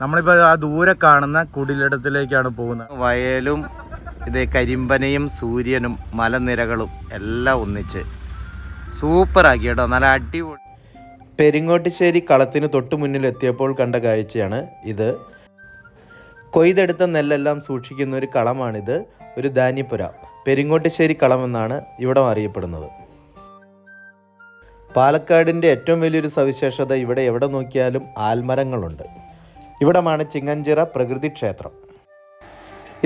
നമ്മളിപ്പോൾ ആ ദൂരെ കാണുന്ന കുടിലിടത്തിലേക്കാണ് പോകുന്നത്. വയലും ഇത് കരിമ്പനയും സൂര്യനും മലനിരകളും എല്ലാം ഒന്നിച്ച് സൂപ്പറാക്കി കേട്ടോ. നല്ല അടിപൊളി. പെരിങ്ങോട്ടിശ്ശേരി കളത്തിന് തൊട്ടു മുന്നിൽ എത്തിയപ്പോൾ കണ്ട കാഴ്ചയാണ് ഇത്. കൊയ്തെടുത്ത നെല്ലെല്ലാം സൂക്ഷിക്കുന്ന ഒരു കളമാണിത്. ഒരു ധാന്യപ്പുര. പെരിങ്ങോട്ടിശ്ശേരി കളം എന്നാണ് ഇവിടം അറിയപ്പെടുന്നത്. പാലക്കാടിന്റെ ഏറ്റവും വലിയൊരു സവിശേഷത ഇവിടെ എവിടെ നോക്കിയാലും ആൽമരങ്ങളുണ്ട്. ഇവിടമാണ് ചിങ്ങഞ്ചിറ പ്രകൃതി ക്ഷേത്രം.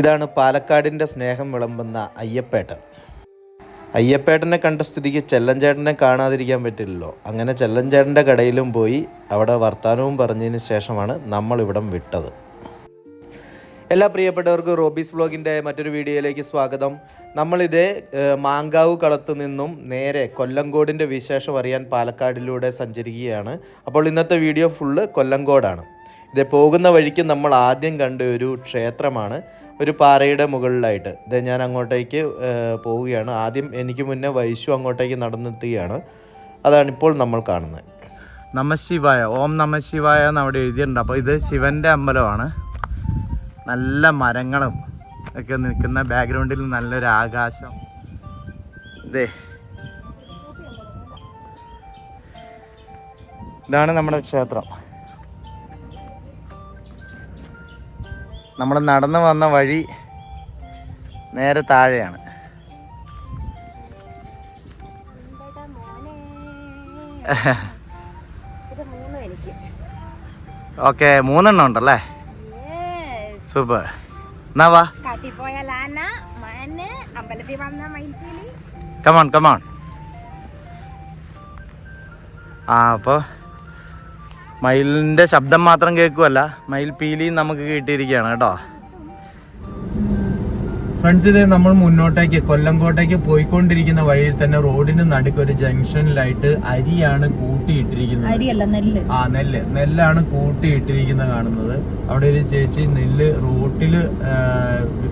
ഇതാണ് പാലക്കാടിന്റെ സ്നേഹം വിളമ്പുന്ന അയ്യപ്പേട്ടൻ. അയ്യപ്പേട്ടനെ കണ്ട സ്ഥിതിക്ക് ചെല്ലഞ്ചേട്ടനെ കാണാതിരിക്കാൻ പറ്റില്ലല്ലോ. അങ്ങനെ ചെല്ലഞ്ചേട്ടന്റെ കടയിലും പോയി അവിടെ വർത്തമാനവും പറഞ്ഞതിന് ശേഷമാണ് നമ്മൾ ഇവിടം വിട്ടത്. എല്ലാ പ്രിയപ്പെട്ടവർക്കും റോബീസ് വ്ലോഗിന്റെ മറ്റൊരു വീഡിയോയിലേക്ക് സ്വാഗതം. നമ്മളിതേ മാങ്കാവ് കളത്ത് നിന്നും നേരെ കൊല്ലങ്കോടിന്റെ വിശേഷം അറിയാൻ പാലക്കാടിലൂടെ സഞ്ചരിക്കുകയാണ്. അപ്പോൾ ഇന്നത്തെ വീഡിയോ ഫുള്ള് കൊല്ലങ്കോടാണ്. ഇത് പോകുന്ന വഴിക്ക് നമ്മൾ ആദ്യം കണ്ട ഒരു ക്ഷേത്രമാണ്. ഒരു പാറയുടെ മുകളിലായിട്ട്. ഇത് ഞാൻ അങ്ങോട്ടേക്ക് പോവുകയാണ്. ആദ്യം എനിക്ക് മുന്നേ വൈശു അങ്ങോട്ടേക്ക് നടന്നെത്തുകയാണ്. അതാണിപ്പോൾ നമ്മൾ കാണുന്നത്. നമശിവായ ഓം നമശിവായ എന്ന് അവിടെ എഴുതിയിട്ടുണ്ട്. അപ്പോൾ ഇത് ശിവന്റെ അമ്പലമാണ്. നല്ല മരങ്ങളും ഒക്കെ നിൽക്കുന്ന ബാക്ക്ഗ്രൗണ്ടിൽ നല്ലൊരു ആകാശം. ഇതേ ഇതാണ് നമ്മുടെ ക്ഷേത്രം. നമ്മൾ നടന്നു വന്ന വഴി നേരെ താഴെയാണ്. ഓക്കെ മൂന്നെണ്ണം ഉണ്ടല്ലേ? സൂപ്പർ എന്നാ വാ. കമാൺ കമാൺ ആ അപ്പോൾ മയിലിന്റെ ശബ്ദം മാത്രം കേൾക്കുമല്ല മയിൽ പീലിയും നമുക്ക് കിട്ടിയിരിക്കുകയാണ് കേട്ടോ. ഫ്രണ്ട്സ് ഇത് നമ്മൾ മുന്നോട്ടേക്ക് കൊല്ലംകോട്ടേക്ക് പോയിക്കൊണ്ടിരിക്കുന്ന വഴിയിൽ തന്നെ റോഡിന് നടുക്ക് ഒരു ജംഗ്ഷനിലായിട്ട് അരിയാണ് കൂട്ടിയിട്ടിരിക്കുന്നത്. അരിയല്ല നെല്ല്. ആ നെല്ല്. നെല്ലാണ് കൂട്ടിയിട്ടിരിക്കുന്നത് കാണുന്നത്. അവിടെ ഒരു ചേച്ചി നെല്ല് റോട്ടിൽ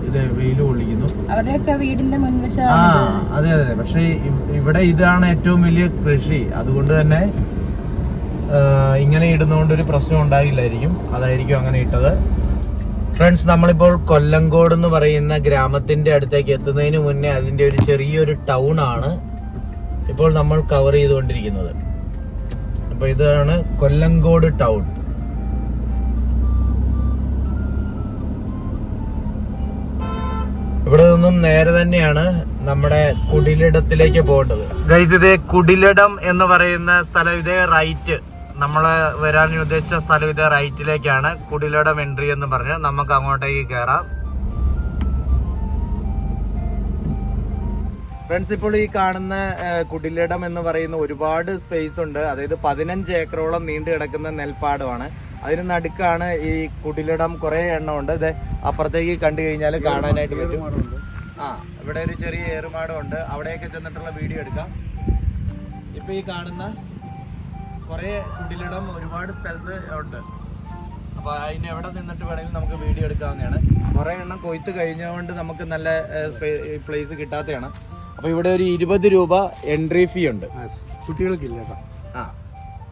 ഇത് വെയിൽ കൊള്ളിക്കുന്നു. അവരുടെയൊക്കെ വീടിന്റെ മുൻവശം ആ അതെ അതെ. പക്ഷെ ഇവിടെ ഇതാണ് ഏറ്റവും വലിയ കൃഷി. അതുകൊണ്ട് തന്നെ ഇങ്ങനെ ഇടുന്നതുകൊണ്ട് ഒരു പ്രശ്നം ഉണ്ടായില്ലായിരിക്കും. അതായിരിക്കും അങ്ങനെ ഇട്ടത്. ഫ്രണ്ട്സ് നമ്മളിപ്പോൾ കൊല്ലങ്കോട് എന്ന് പറയുന്ന ഗ്രാമത്തിന്റെ അടുത്തേക്ക് എത്തുന്നതിന് മുന്നേ അതിന്റെ ഒരു ചെറിയൊരു ടൗൺ ആണ് ഇപ്പോൾ നമ്മൾ കവർ ചെയ്തുകൊണ്ടിരിക്കുന്നത്. അപ്പോൾ ഇതാണ് കൊല്ലങ്കോട് ടൗൺ ഇവിടെ നിന്നും നേരെ തന്നെയാണ് നമ്മുടെ കുടിലിടത്തിലേക്ക് പോകേണ്ടത്. ഗൈസ് ഇതേ കുടിലിടം എന്ന് പറയുന്ന സ്ഥലം ഇതേ റൈറ്റ് നമ്മൾ വരാൻ ഉദ്ദേശിച്ച സ്ഥലം ഇതേ റൈറ്റിലേക്കാണ്. കുടിലടം എൻട്രി എന്ന് പറഞ്ഞ് നമുക്ക് അങ്ങോട്ടേക്ക് കയറാം ഫ്രണ്ട്സ് ഇപ്പോൾ ഈ കാണുന്ന കുടിലിടം എന്ന് പറയുന്ന ഒരുപാട് സ്പേസ് ഉണ്ട്. അതായത് പതിനഞ്ച് ഏക്കറോളം നീണ്ടു കിടക്കുന്ന നെൽപ്പാടമാണ്. അതിന് നടുക്കാണ് ഈ കുടിലിടം കുറേ എണ്ണം ഉണ്ട്. ഇത് അപ്പുറത്തേക്ക് കണ്ടു കഴിഞ്ഞാൽ കാണാനായിട്ട് പറ്റും. ആ ഇവിടെ ഒരു ചെറിയ ഏറുമാടം ഉണ്ട്. അവിടെയൊക്കെ ചെന്നിട്ടുള്ള വീഡിയോ എടുക്കാം. ഇപ്പൊ ഈ കാണുന്ന കുറേ കുടിലിടം ഒരുപാട് സ്ഥലത്ത് ഉണ്ട്. അപ്പൊ അതിന് എവിടെ നിന്നിട്ട് വേണമെങ്കിലും നമുക്ക് വീഡിയോ എടുക്കാവുന്നതാണ്. കുറേ എണ്ണം കൊയ്ത്ത് കഴിഞ്ഞതുകൊണ്ട് നമുക്ക് നല്ല പ്ലേസ് കിട്ടാത്തതാണ്. അപ്പൊ ഇവിടെ ഒരു ഇരുപത് രൂപ എൻട്രി ഫീ ഉണ്ട്. കുട്ടികൾക്കില്ല കേട്ടോ. ആ.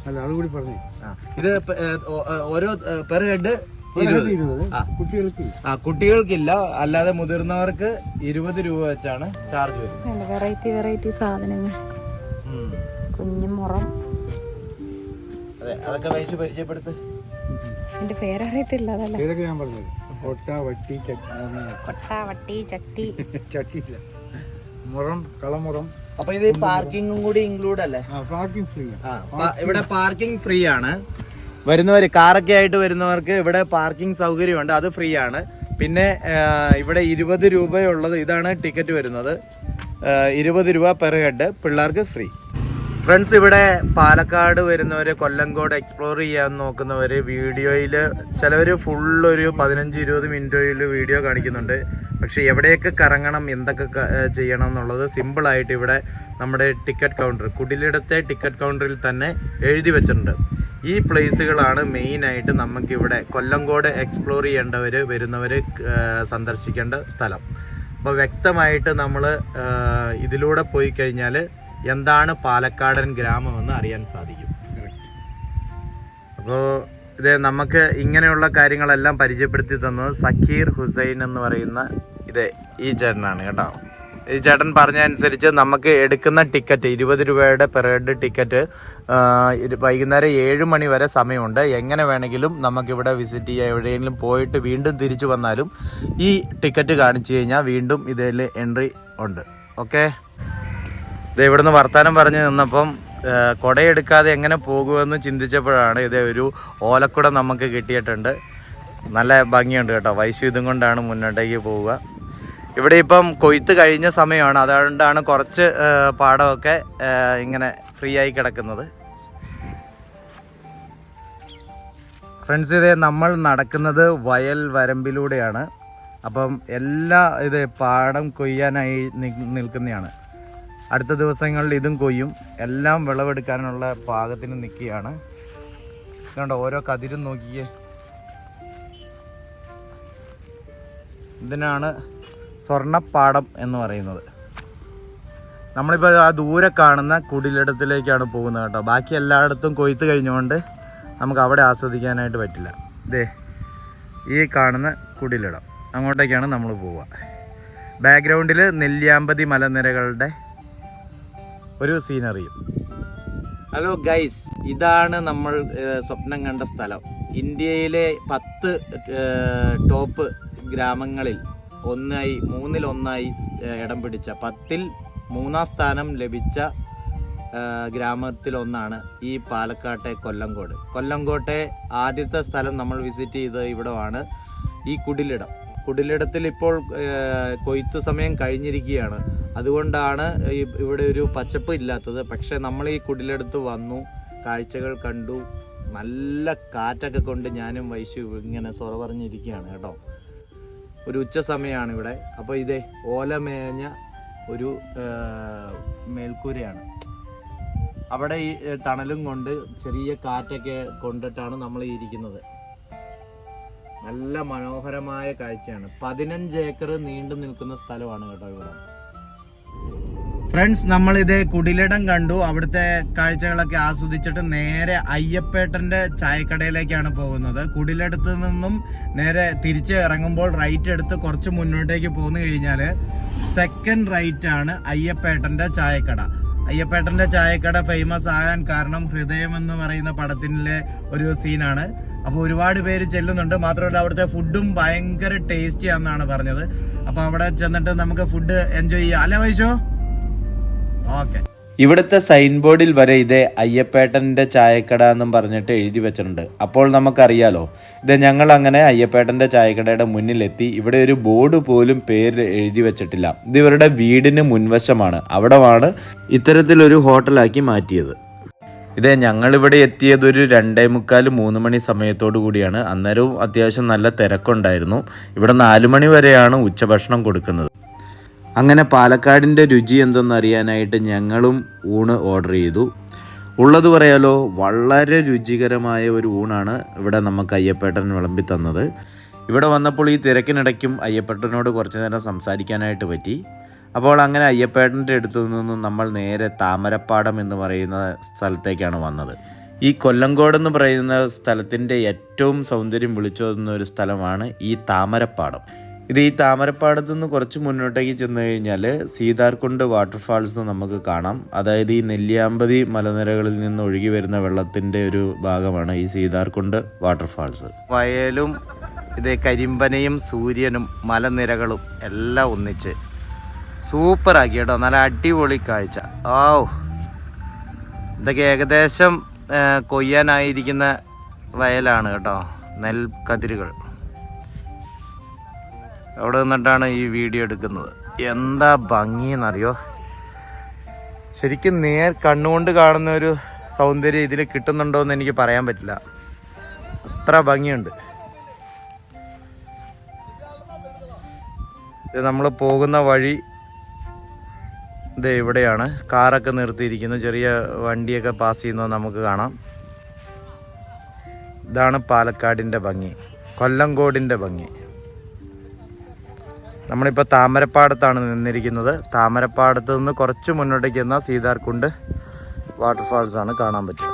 അല്ല അതുകൂടി പറഞ്ഞു. ആ. ഇത് ഓരോ പെർ ഹെഡ് ആ. കുട്ടികൾക്കില്ല. അല്ലാതെ മുതിർന്നവർക്ക് ഇരുപത് രൂപ വെച്ചാണ് ചാർജ് വരുന്നത്. വെറൈറ്റി വെറൈറ്റി സാധനങ്ങൾ. ഉം. അതെ അതൊക്കെ വഹിച്ച് പരിചയപ്പെടുത്ത്. എന്റെ പേരറിയത്തില്ല അതല്ല. പേരൊക്കെ ഞാൻ പറഞ്ഞത്. കൊട്ട വട്ടി ചട്ടി കൊട്ട വട്ടി ചട്ടി. ചട്ടിയില്ല. മുറം കളമുറം. അപ്പൊ ഇത് പാർക്കിങ്ങും കൂടി ഇൻക്ലൂഡ് അല്ലേ? ആ പാർക്കിംഗ് ഫ്രീ ആ ഇവിടെ പാർക്കിംഗ് ഫ്രീ ആണ്. വരുന്നവർ കാറൊക്കെ ആയിട്ട് വരുന്നവർക്ക് ഇവിടെ പാർക്കിംഗ് സൗകര്യമുണ്ട്. അത് ഫ്രീ ആണ്. പിന്നെ ഇവിടെ ഇരുപത് രൂപയുള്ളത് ഇതാണ് ടിക്കറ്റ് വരുന്നത്. ഇരുപത് രൂപ പെർ ഹെഡ് പിള്ളേർക്ക് ഫ്രീ. ഫ്രണ്ട്സ് ഇവിടെ പാലക്കാട് വരുന്നവർ കൊല്ലംകോട് എക്സ്പ്ലോർ ചെയ്യാൻ നോക്കുന്നവർ വീഡിയോയിൽ ചിലവർ ഫുൾ ഒരു പതിനഞ്ച് ഇരുപത് മിനിറ്റിൽ വീഡിയോ കാണിക്കുന്നുണ്ട്. പക്ഷേ എവിടെയൊക്കെ കറങ്ങണം എന്തൊക്കെ ചെയ്യണം എന്നുള്ളത് സിമ്പിളായിട്ട് ഇവിടെ നമ്മുടെ ടിക്കറ്റ് കൗണ്ടർ കുടിലിടത്തെ ടിക്കറ്റ് കൗണ്ടറിൽ തന്നെ എഴുതി വെച്ചിട്ടുണ്ട്. ഈ പ്ലേസുകളാണ് മെയിനായിട്ട് നമുക്കിവിടെ കൊല്ലംകോട് എക്സ്പ്ലോർ ചെയ്യേണ്ടവർ വരുന്നവർ സന്ദർശിക്കേണ്ട സ്ഥലം. അപ്പോൾ വ്യക്തമായിട്ട് നമ്മൾ ഇതിലൂടെ പോയി കഴിഞ്ഞാൽ എന്താണ് പാലക്കാടൻ ഗ്രാമം എന്ന് അറിയാൻ സാധിക്കും. അപ്പോൾ ഇത് നമുക്ക് ഇങ്ങനെയുള്ള കാര്യങ്ങളെല്ലാം പരിചയപ്പെടുത്തി തന്നത് സക്കീർ ഹുസൈൻ എന്ന് പറയുന്ന ഇത് ഈ ചേട്ടനാണ് കേട്ടോ. ഈ ചേട്ടൻ പറഞ്ഞ അനുസരിച്ച് നമുക്ക് എടുക്കുന്ന ടിക്കറ്റ് ഇരുപത് രൂപയുടെ പെർ ഹെഡ് ടിക്കറ്റ് വൈകുന്നേരം ഏഴ് മണി വരെ സമയമുണ്ട്. എങ്ങനെ വേണമെങ്കിലും നമുക്കിവിടെ വിസിറ്റ് ചെയ്യാം എവിടെയെങ്കിലും പോയിട്ട് വീണ്ടും തിരിച്ചു വന്നാലും ഈ ടിക്കറ്റ് കാണിച്ചു കഴിഞ്ഞാൽ വീണ്ടും ഇതിൽ എൻട്രി ഉണ്ട്. ഓക്കെ? ഇത് ഇവിടുന്ന് വർത്താനം പറഞ്ഞു നിന്നപ്പം കൊടയെടുക്കാതെ എങ്ങനെ പോകുമെന്ന് ചിന്തിച്ചപ്പോഴാണ് ഇത് ഒരു ഓലക്കുട നമുക്ക് കിട്ടിയിട്ടുണ്ട്. നല്ല ഭംഗിയുണ്ട് കേട്ടോ. വൈശു ഇതും കൊണ്ടാണ് മുന്നോട്ടേക്ക് പോവുക. ഇവിടെ ഇപ്പം കൊയ്ത്ത് കഴിഞ്ഞ സമയമാണ്. അതുകൊണ്ടാണ് കുറച്ച് പാടമൊക്കെ ഇങ്ങനെ ഫ്രീ ആയി കിടക്കുന്നത്. ഫ്രണ്ട്സ് ഇതേ നമ്മൾ നടക്കുന്നത് വയൽ വരമ്പിലൂടെയാണ്. അപ്പം എല്ലാ ഇത് പാടം കൊയ്യാനായി നിൽക്കുന്നതാണ്. അടുത്ത ദിവസങ്ങളിൽ ഇതും കൊയ്യും. എല്ലാം വിളവെടുക്കാനുള്ള പാകത്തിന് നിൽക്കുകയാണ്. ഇതുകൊണ്ട് ഓരോ കതിരും നോക്കിയേ ഇതിനാണ് സ്വർണപ്പാടം എന്ന് പറയുന്നത്. നമ്മളിപ്പോൾ ആ ദൂരെ കാണുന്ന കുടിലിടത്തിലേക്കാണ് പോകുന്നത് കേട്ടോ. ബാക്കി എല്ലായിടത്തും കൊയ്ത്ത് കഴിഞ്ഞുകൊണ്ട് നമുക്ക് അവിടെ ആസ്വദിക്കാനായിട്ട് പറ്റില്ല. ഇതേ ഈ കാണുന്ന കുടിലിടം. അങ്ങോട്ടേക്കാണ് നമ്മൾ പോവുക. ബാക്ക്ഗ്രൗണ്ടിൽ നെല്ലിയാമ്പതി മലനിരകളുടെ ഒരു സീനറിയും ഹലോ ഗൈസ് ഇതാണ് നമ്മൾ സ്വപ്നം കണ്ട സ്ഥലം. ഇന്ത്യയിലെ പത്ത് ടോപ്പ് ഗ്രാമങ്ങളിൽ ഒന്നായി മൂന്നിലൊന്നായി ഇടം പിടിച്ച പത്തിൽ മൂന്നാം സ്ഥാനം ലഭിച്ച ഗ്രാമത്തിലൊന്നാണ് ഈ പാലക്കാട്ടെ കൊല്ലങ്കോട് കൊല്ലങ്കോട്ടെ ആദ്യത്തെ സ്ഥലം നമ്മൾ വിസിറ്റ് ചെയ്ത ഇവിടമാണ് ഈ കുടിലിടം. കുടിലിടത്തിൽ ഇപ്പോൾ കൊയ്ത്ത് സമയം കഴിഞ്ഞിരിക്കുകയാണ്. അതുകൊണ്ടാണ് ഇവിടെ ഒരു പച്ചപ്പ് ഇല്ലാത്തത്. പക്ഷെ നമ്മൾ ഈ കുടിലെടുത്ത് വന്നു കാഴ്ചകൾ കണ്ടു. നല്ല കാറ്റൊക്കെ കൊണ്ട് ഞാനും വൈശു ഇങ്ങനെ സൊറ പറഞ്ഞിരിക്കുകയാണ് കേട്ടോ. ഒരു ഉച്ച സമയമാണ് ഇവിടെ. അപ്പോൾ ഇതേ ഓലമേഞ്ഞ ഒരു മേൽക്കൂരയാണ്. അവിടെ ഈ തണലും കൊണ്ട് ചെറിയ കാറ്റൊക്കെ കൊണ്ടിട്ടാണ് നമ്മൾ ഇരിക്കുന്നത്. നല്ല മനോഹരമായ കാഴ്ചയാണ്. പതിനഞ്ച് ഏക്കർ നീണ്ടു നിൽക്കുന്ന സ്ഥലമാണ് കേട്ടോ ഇവിടെ. ഫ്രണ്ട്സ് നമ്മൾ ഇത് കുടിലിടം കണ്ടു. അവിടുത്തെ കാഴ്ചകളൊക്കെ ആസ്വദിച്ചിട്ട് നേരെ അയ്യപ്പേട്ടന്റെ ചായക്കടയിലേക്കാണ് പോകുന്നത്. കുടിലടത്ത് നിന്നും നേരെ തിരിച്ച് ഇറങ്ങുമ്പോൾ റൈറ്റ് എടുത്ത് കുറച്ച് മുന്നോട്ടേക്ക് പോന്നു കഴിഞ്ഞാൽ സെക്കൻഡ് റൈറ്റ് ആണ് അയ്യപ്പേട്ടന്റെ ചായക്കട. അയ്യപ്പേട്ടന്റെ ചായക്കട ഫേമസ് ആകാൻ കാരണം ഹൃദയം എന്ന് പറയുന്ന പടത്തിലെ ഒരു സീനാണ് അപ്പോൾ ഒരുപാട് പേര് ചെല്ലുന്നുണ്ട്. മാത്രമല്ല അവിടുത്തെ ഫുഡും ഭയങ്കര ടേസ്റ്റി ആണെന്നാണ് പറഞ്ഞത്. അപ്പോൾ അവിടെ ചെന്നിട്ട് നമുക്ക് ഫുഡ് എൻജോയ് ചെയ്യാം. അല്ലേ വൈശോ ഇവിടുത്തെ സൈൻ ബോർഡിൽ വരെ ഇത് അയ്യപ്പേട്ടന്റെ ചായക്കട എന്നും പറഞ്ഞിട്ട് എഴുതി വെച്ചിട്ടുണ്ട്. അപ്പോൾ നമുക്കറിയാലോ ഇത് ഞങ്ങൾ അങ്ങനെ അയ്യപ്പേട്ടന്റെ ചായക്കടയുടെ മുന്നിലെത്തി ഇവിടെ ഒരു ബോർഡ് പോലും പേര് എഴുതി വെച്ചിട്ടില്ല. ഇത് ഇവരുടെ വീടിന് മുൻവശമാണ്. അവിടമാണ് ഇത്തരത്തിലൊരു ഹോട്ടലാക്കി മാറ്റിയത്. ഇതേ ഞങ്ങളിവിടെ എത്തിയത് ഒരു രണ്ടേ മുക്കാൽ മൂന്ന് മണി സമയത്തോടു കൂടിയാണ്. അന്നേരവും അത്യാവശ്യം നല്ല തിരക്കുണ്ടായിരുന്നു. ഇവിടെ നാല് മണി വരെയാണ് ഉച്ചഭക്ഷണം കൊടുക്കുന്നത്. അങ്ങനെ പാലക്കാടിന്റെ രുചി എന്തെന്നറിയാനായിട്ട് ഞങ്ങളും ഊണ് ഓർഡർ ചെയ്തു. ഉള്ളത് പറയാലോ വളരെ രുചികരമായ ഒരു ഊണാണ് ഇവിടെ നമുക്ക് അയ്യപ്പേട്ടൻ വിളമ്പി തന്നത്. ഇവിടെ വന്നപ്പോൾ ഈ തിരക്കിനിടയ്ക്കും അയ്യപ്പേട്ടനോട് കുറച്ച് നേരം സംസാരിക്കാനായിട്ട് പറ്റി. അപ്പോൾ അങ്ങനെ അയ്യപ്പേട്ടന്റെ അടുത്തു നിന്നും നമ്മൾ നേരെ താമരപ്പാടം എന്ന് പറയുന്ന സ്ഥലത്തേക്കാണ് വന്നത്. ഈ കൊല്ലങ്കോട് എന്ന് പറയുന്ന സ്ഥലത്തിന്റെ ഏറ്റവും സൗന്ദര്യം വിളിച്ചോതുന്ന ഒരു സ്ഥലമാണ് ഈ താമരപ്പാടം. ഇത് ഈ താമരപ്പാടത്ത് നിന്ന് കുറച്ച് മുന്നോട്ടേക്ക് ചെന്ന് കഴിഞ്ഞാൽ സീതാർകുണ്ട് വാട്ടർഫാൾസ് നമുക്ക് കാണാം. അതായത് ഈ നെല്ലിയാമ്പതി മലനിരകളിൽ നിന്ന് ഒഴുകി വരുന്ന വെള്ളത്തിന്റെ ഒരു ഭാഗമാണ് ഈ സീതാർകുണ്ട് വാട്ടർഫാൾസ് വയലും ഇത് കരിമ്പനയും സൂര്യനും മലനിരകളും എല്ലാം ഒന്നിച്ച് സൂപ്പറാക്കി കേട്ടോ. നല്ല അടിപൊളി കാഴ്ച. ഓ ഇതൊക്കെ ഏകദേശം കൊയ്യാനായിരിക്കുന്ന വയലാണ് കേട്ടോ. നെൽക്കതിരുകൾ. അവിടെ നിന്നിട്ടാണ് ഈ വീഡിയോ എടുക്കുന്നത്. എന്താ ഭംഗിയെന്നറിയോ? ശരിക്കും നേർ കണ്ണുകൊണ്ട് കാണുന്ന ഒരു സൗന്ദര്യം ഇതിൽ കിട്ടുന്നുണ്ടോ എന്ന് എനിക്ക് പറയാൻ പറ്റില്ല. അത്ര ഭംഗിയുണ്ട്. നമ്മൾ പോകുന്ന വഴി ഇത് ഇവിടെയാണ്. കാറൊക്കെ നിർത്തിയിരിക്കുന്നു. ചെറിയ വണ്ടിയൊക്കെ പാസ് ചെയ്യുന്നത് നമുക്ക് കാണാം. ഇതാണ് പാലക്കാടിന്റെ ഭംഗി. കൊല്ലംകോടിന്റെ ഭംഗി. നമ്മളിപ്പോൾ താമരപ്പാടത്താണ് നിന്നിരിക്കുന്നത്. താമരപ്പാടത്ത് നിന്ന് കുറച്ച് മുന്നോട്ടേക്ക് എന്ന സീതാർകുണ്ട് വാട്ടർഫാൾസ് ആണ് കാണാൻ പറ്റുക.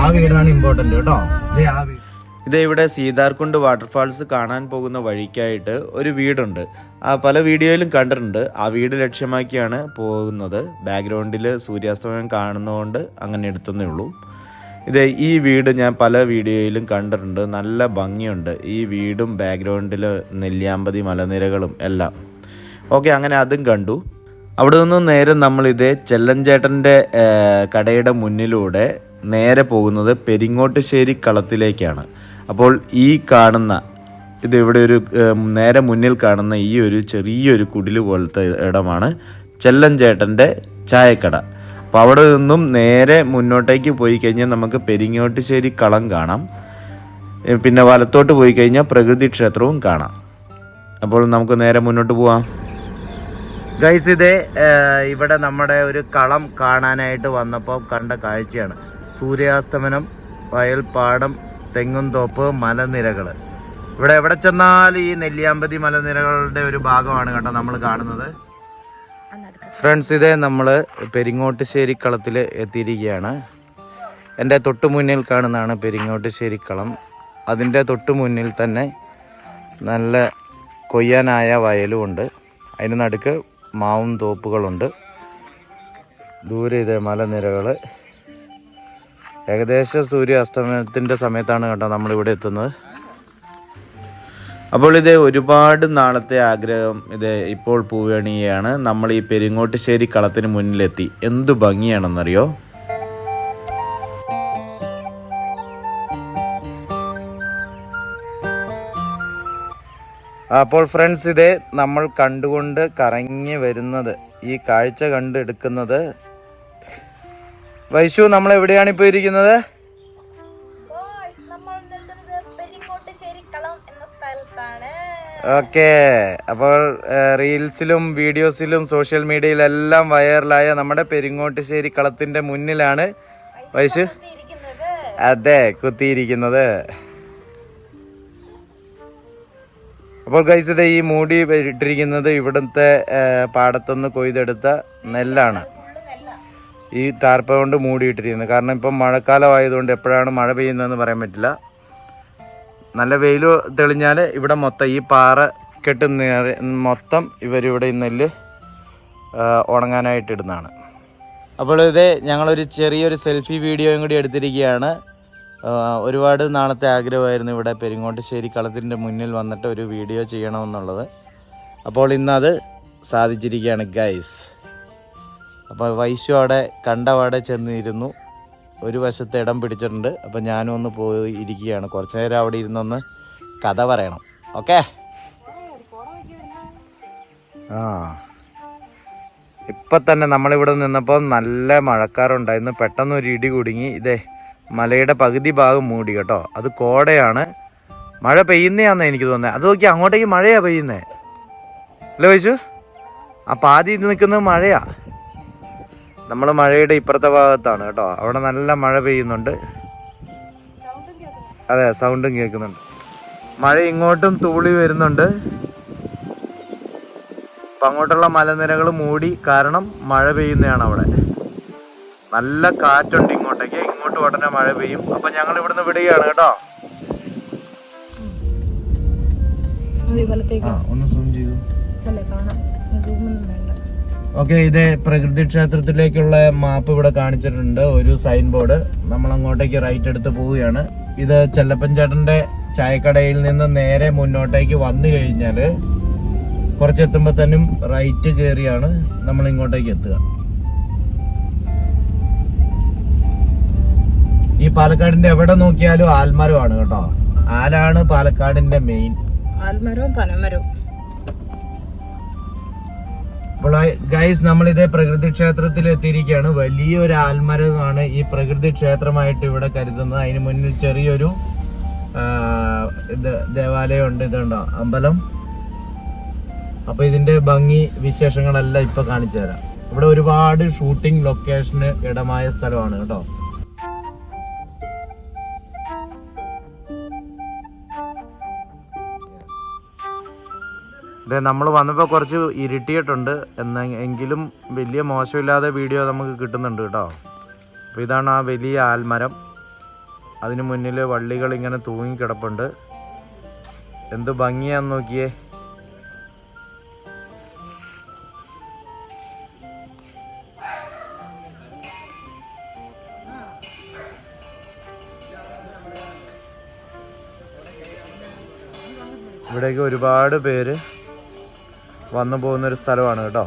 ആ വീടാണ് ഇമ്പോർട്ടന്റ് കേട്ടോ. ആ ഇത് ഇവിടെ സീതാർകുണ്ട് വാട്ടർഫാൾസ് കാണാൻ പോകുന്ന വഴിക്കായിട്ട് ഒരു വീടുണ്ട്. ആ പല വീഡിയോയിലും കണ്ടിട്ടുണ്ട്. ആ വീട് ലക്ഷ്യമാക്കിയാണ് പോകുന്നത്. ബാക്ക്ഗ്രൗണ്ടിൽ സൂര്യാസ്തമയം കാണുന്നതുകൊണ്ട് അങ്ങനെ എടുത്തതേ ഉള്ളൂ. ഇത് ഈ വീട് ഞാൻ പല വീഡിയോയിലും കണ്ടിട്ടുണ്ട്. നല്ല ഭംഗിയുണ്ട്. ഈ വീടും ബാക്ക്ഗ്രൗണ്ടിൽ നെല്ലിയാമ്പതി മലനിരകളും എല്ലാം. ഓക്കെ അങ്ങനെ അതും കണ്ടു. അവിടെ നിന്നും നേരെ നമ്മൾ ഇതേ ചെല്ലഞ്ചേട്ടന്റെ കടയുടെ മുന്നിലൂടെ നേരെ പോകുന്നത് പെരിങ്ങോട്ടുശ്ശേരി കളത്തിലേക്കാണ്. അപ്പോൾ ഈ കാണുന്ന ഇത് ഇവിടെ ഒരു നേരെ മുന്നിൽ കാണുന്ന ഈ ഒരു ചെറിയൊരു കുടിൽ പോലത്തെ ഇടമാണ് ചെല്ലഞ്ചേട്ടന്റെ ചായക്കട. അപ്പോൾ അവിടെ നിന്നും നേരെ മുന്നോട്ടേക്ക് പോയി കഴിഞ്ഞാൽ നമുക്ക് പെരിങ്ങോട്ടുശ്ശേരി കളം കാണാം. പിന്നെ വലത്തോട്ട് പോയി കഴിഞ്ഞാൽ പ്രകൃതി ക്ഷേത്രവും കാണാം. അപ്പോൾ നമുക്ക് നേരെ മുന്നോട്ട് പോവാം. ഗൈസ് ഇതേ ഇവിടെ നമ്മുടെ ഒരു കളം കാണാനായിട്ട് വന്നപ്പോൾ കണ്ട കാഴ്ചയാണ്. സൂര്യാസ്തമനം വയൽപ്പാടം തെങ്ങുംതോപ്പ് മലനിരകൾ. ഇവിടെ എവിടെ ചെന്നാൽ ഈ നെല്ലിയാമ്പതി മലനിരകളുടെ ഒരു ഭാഗമാണ് കേട്ടോ നമ്മൾ കാണുന്നത്. ഫ്രണ്ട്സ് ഇതേ നമ്മൾ പെരിങ്ങോട്ടുശ്ശേരി കളത്തിൽ എത്തിയിരിക്കുകയാണ്. എന്റെ തൊട്ടു മുന്നിൽ കാണുന്നതാണ് പെരിങ്ങോട്ടുശ്ശേരി കളം. അതിന്റെ തൊട്ടു മുന്നിൽ തന്നെ നല്ല കൊയ്യാനായ വയലുമുണ്ട് അതിന് നടുക്ക് മാവും തോപ്പുകളുണ്ട്. ദൂരെ ഇതേ മലനിരകൾ. ഏകദേശം സൂര്യ അസ്തമനത്തിന്റെ സമയത്താണ് കേട്ടോ നമ്മളിവിടെ എത്തുന്നത്. അപ്പോൾ ഇത് ഒരുപാട് നാളത്തെ ആഗ്രഹം ഇത് ഇപ്പോൾ പൂവണിയാണ് നമ്മൾ ഈ പെരിങ്ങോട്ടുശ്ശേരി കളത്തിന് മുന്നിലെത്തി. എന്ത് ഭംഗിയാണെന്നറിയോ? അപ്പോൾ ഫ്രണ്ട്സ് ഇതേ നമ്മൾ കണ്ടുകൊണ്ട് കറങ്ങി വരുന്നത്. ഈ കാഴ്ച കണ്ടെടുക്കുന്നത് വൈശു നമ്മൾ എവിടെയാണ് ഇപ്പോൾ ഇരിക്കുന്നത് ഓക്കെ. അപ്പോൾ റീൽസിലും വീഡിയോസിലും സോഷ്യൽ മീഡിയയിലെല്ലാം വൈറലായ നമ്മുടെ പെരിങ്ങോട്ടുശ്ശേരി കളത്തിന്റെ മുന്നിലാണ് വൈശു അതെ കുത്തിയിരിക്കുന്നത്. അപ്പോൾ കഴിച്ചത് ഈ മൂടി ഇട്ടിരിക്കുന്നത് ഇവിടുത്തെ പാടത്തുനിന്ന് കൊയ്തെടുത്ത നെല്ലാണ്. ഈ ടാർപ്പ കൊണ്ട് മൂടിയിട്ടിരിക്കുന്നത്. കാരണം ഇപ്പം മഴക്കാലമായതുകൊണ്ട് എപ്പോഴാണ് മഴ പെയ്യുന്നതെന്ന് പറയാൻ പറ്റില്ല. നല്ല വെയിൽ തെളിഞ്ഞാൽ ഇവിടെ മൊത്തം ഈ പാറ കെട്ട് മൊത്തം ഇവരിവിടെ നെല്ല് ഉണങ്ങാനായിട്ട് ഇടുന്നതാണ്. അപ്പോൾ ഇത് ഞങ്ങളൊരു ചെറിയൊരു സെൽഫി വീഡിയോയും കൂടി എടുത്തിരിക്കുകയാണ്. ഒരുപാട് നാളത്തെ ആഗ്രഹമായിരുന്നു ഇവിടെ പെരിങ്ങോട്ടുശ്ശേരി കളത്തിന്റെ മുന്നിൽ വന്നിട്ട് ഒരു വീഡിയോ ചെയ്യണമെന്നുള്ളത്. അപ്പോൾ ഇന്നത് സാധിച്ചിരിക്കുകയാണ് ഗൈസ് അപ്പോൾ വൈശു അവിടെ കണ്ടവാടെ ചെന്നിരുന്നു. ഒരു വശത്ത് ഇടം പിടിച്ചിട്ടുണ്ട്. അപ്പോൾ ഞാനും ഒന്ന് പോയി ഇരിക്കുകയാണ്. കുറച്ച് നേരം അവിടെ ഇരുന്നൊന്ന് കഥ പറയണം. ഓക്കെ? ആ. ഇപ്പം തന്നെ നമ്മളിവിടെ നിന്നപ്പോൾ നല്ല മഴക്കാറുണ്ടായിരുന്നു. പെട്ടെന്ന് ഒരു ഇടി കുടുങ്ങി. ഇതേ മലയുടെ പകുതി ഭാഗം മൂടി കേട്ടോ. അത് കോടയാണ്. മഴ പെയ്യുന്നതാണെന്ന് എനിക്ക് തോന്നുന്നത് അത് നോക്കി അങ്ങോട്ടേക്ക് മഴയാ പെയ്യുന്നേ. അല്ലേ വൈശു? ആദ്യം ഇത് നിൽക്കുന്നത് മഴയാ. നമ്മൾ മഴയുടെ ഇപ്പുറത്തെ ഭാഗത്താണ് കേട്ടോ. അവിടെ നല്ല മഴ പെയ്യുന്നുണ്ട്. അതെ സൗണ്ടും കേൾക്കുന്നുണ്ട്. മഴ ഇങ്ങോട്ടും തൂളി വരുന്നുണ്ട്. അപ്പം അങ്ങോട്ടുള്ള മലനിരകൾ മൂടി കാരണം മഴ പെയ്യുന്നതാണ് അവിടെ. നല്ല കാറ്റുണ്ട് ഇങ്ങോട്ടേക്ക്. ഇങ്ങോട്ട് ഉടനെ മഴ പെയ്യും. അപ്പൊ ഞങ്ങൾ ഇവിടുന്ന് വിടുകയാണ് കേട്ടോ. ഒന്ന് ഓക്കെ ഇത് പ്രകൃതി ക്ഷേത്രത്തിലേക്കുള്ള മാപ്പ് ഇവിടെ കാണിച്ചിട്ടുണ്ട്. ഒരു സൈൻ ബോർഡ് നമ്മൾ അങ്ങോട്ടേക്ക് റൈറ്റ് എടുത്ത് പോവുകയാണ്. ഇത് ചെല്ലപ്പൻ ചേട്ടന്റെ ചായക്കടയിൽ നിന്ന് നേരെ മുന്നോട്ടേക്ക് വന്നു കഴിഞ്ഞാൽ കുറച്ചെത്തുമ്പോൾ തന്നെയും റൈറ്റ് കയറിയാണ് നമ്മൾ ഇങ്ങോട്ടേക്ക് എത്തുക. ഈ പാലക്കാടിന്റെ എവിടെ നോക്കിയാലും ആൽമരമാണ് കേട്ടോ. ആലാണ് പാലക്കാടിന്റെ മെയിൻ ആൽമരവും പനമരവും. അപ്പോൾ ഗൈസ് നമ്മളിതേ പ്രകൃതി ക്ഷേത്രത്തിൽ എത്തിയിരിക്കുകയാണ് വലിയൊരു ആൽമരമാണ് ഈ പ്രകൃതി ക്ഷേത്രമായിട്ട് ഇവിടെ കരുതുന്നത്. അതിന് മുന്നിൽ ചെറിയൊരു ഇത് ദേവാലയം ഉണ്ട് ഇതുണ്ടോ? അമ്പലം. അപ്പൊ ഇതിന്റെ ഭംഗി വിശേഷങ്ങളെല്ലാം ഇപ്പൊ കാണിച്ചു തരാം. ഇവിടെ ഒരുപാട് ഷൂട്ടിംഗ് ലൊക്കേഷന് ഇടമായ സ്ഥലമാണ് കേട്ടോ. അതെ നമ്മൾ വന്നപ്പോൾ കുറച്ച് ഇരുട്ടിയിട്ടുണ്ട്. എന്ന എങ്കിലും വലിയ മോശമില്ലാതെ വീഡിയോ നമുക്ക് കിട്ടുന്നുണ്ട് കേട്ടോ. അപ്പോൾ ഇതാണ് ആ വലിയ ആൽമരം. അതിന് മുന്നിൽ വള്ളികൾ ഇങ്ങനെ തൂങ്ങിക്കിടപ്പുണ്ട് എന്ത് ഭംഗിയാന്ന് നോക്കിയേ. ഇവിടേക്ക് ഒരുപാട് പേര് വന്നു പോകുന്നൊരു സ്ഥലമാണ് കേട്ടോ.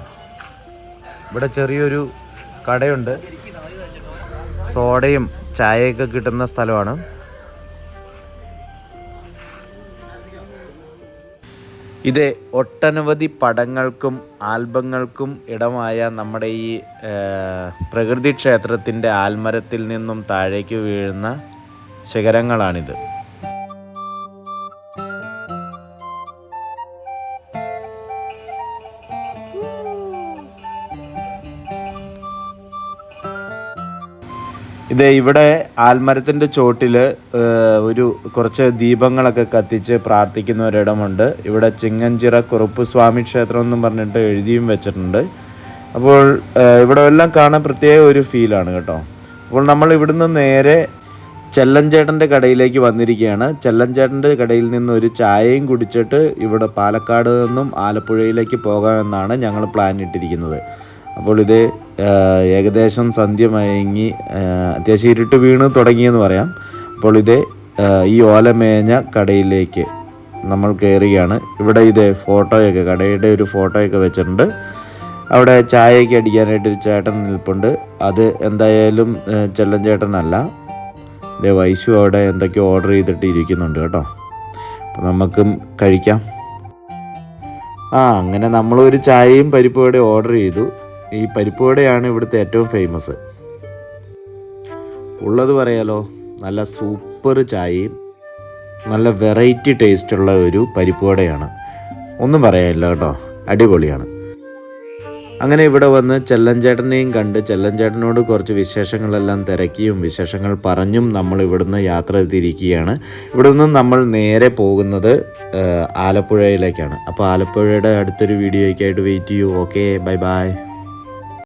ഇവിടെ ചെറിയൊരു കടയുണ്ട്. സോഡയും ചായയൊക്കെ കിട്ടുന്ന സ്ഥലമാണ്. ഇത് ഒട്ടനവധി പടങ്ങൾക്കും ആൽബങ്ങൾക്കും ഇടമായ നമ്മുടെ ഈ പ്രകൃതി ക്ഷേത്രത്തിന്റെ ആൽമരത്തിൽ നിന്നും താഴേക്ക് വീഴുന്ന ശിഖരങ്ങളാണിത്. ഇത് ഇവിടെ ആൽമരത്തിന്റെ ചോട്ടിൽ ഒരു കുറച്ച് ദീപങ്ങളൊക്കെ കത്തിച്ച് പ്രാർത്ഥിക്കുന്ന ഒരിടമുണ്ട് ഇവിടെ ചിങ്ങഞ്ചിറ കുറുപ്പ് സ്വാമി ക്ഷേത്രം എന്നും പറഞ്ഞിട്ട് എഴുതിയും വെച്ചിട്ടുണ്ട്. അപ്പോൾ ഇവിടെ എല്ലാം കാണാൻ പ്രത്യേക ഒരു ഫീലാണ് കേട്ടോ. അപ്പോൾ നമ്മൾ ഇവിടുന്ന് നേരെ ചെല്ലഞ്ചേട്ടന്റെ കടയിലേക്ക് വന്നിരിക്കുകയാണ്. ചെല്ലഞ്ചേട്ടന്റെ കടയിൽ നിന്ന് ഒരു ചായയും കുടിച്ചിട്ട് ഇവിടെ പാലക്കാട് നിന്നും ആലപ്പുഴയിലേക്ക് പോകാമെന്നാണ് ഞങ്ങൾ പ്ലാൻ ഇട്ടിരിക്കുന്നത്. അപ്പോൾ ഇത് ഏകദേശം സന്ധ്യ മയങ്ങി അത്യാവശ്യം ഇരുട്ട് വീണ് തുടങ്ങിയെന്ന് പറയാം. അപ്പോൾ ഇത് ഈ ഓലമേഞ്ഞ കടയിലേക്ക് നമ്മൾ കയറുകയാണ്. ഇവിടെ ഇത് ഫോട്ടോയൊക്കെ കടയുടെ ഒരു ഫോട്ടോയൊക്കെ വെച്ചിട്ടുണ്ട്. അവിടെ ചായയൊക്കെ അടിക്കാനായിട്ട് ഒരു ചേട്ടൻ നിൽപ്പുണ്ട്. അത് എന്തായാലും ചെല്ലൻ ചേട്ടനല്ല. ഇതേ വൈശു അവിടെ എന്തൊക്കെയോ ഓർഡർ ചെയ്തിട്ട് ഇരിക്കുന്നുണ്ട് കേട്ടോ. അപ്പം നമുക്കും കഴിക്കാം. ആ അങ്ങനെ നമ്മളൊരു ചായയും പരിപ്പും ഓർഡർ ചെയ്തു. ഈ പരിപ്പ് വടയാണ് ഇവിടുത്തെ ഏറ്റവും ഫേമസ് ഉള്ളത് പറയാലോ നല്ല സൂപ്പർ ചായയും നല്ല വെറൈറ്റി ടേസ്റ്റുള്ള ഒരു പരിപ്പ് വടയാണ് ഒന്നും പറയാനില്ല കേട്ടോ അടിപൊളിയാണ്. അങ്ങനെ ഇവിടെ വന്ന് ചെല്ലഞ്ചേട്ടനെയും കണ്ട് ചെല്ലഞ്ചേട്ടനോട് കുറച്ച് വിശേഷങ്ങളെല്ലാം തിരക്കിയും വിശേഷങ്ങൾ പറഞ്ഞും നമ്മൾ ഇവിടുന്ന് യാത്ര തിരിക്കുകയാണ്. ഇവിടെ നിന്നും നമ്മൾ നേരെ പോകുന്നത് ആലപ്പുഴയിലേക്കാണ്. അപ്പോൾ ആലപ്പുഴയുടെ അടുത്തൊരു വീഡിയോയ്ക്കായിട്ട് വെയിറ്റ് ചെയ്യൂ. Okay bye bye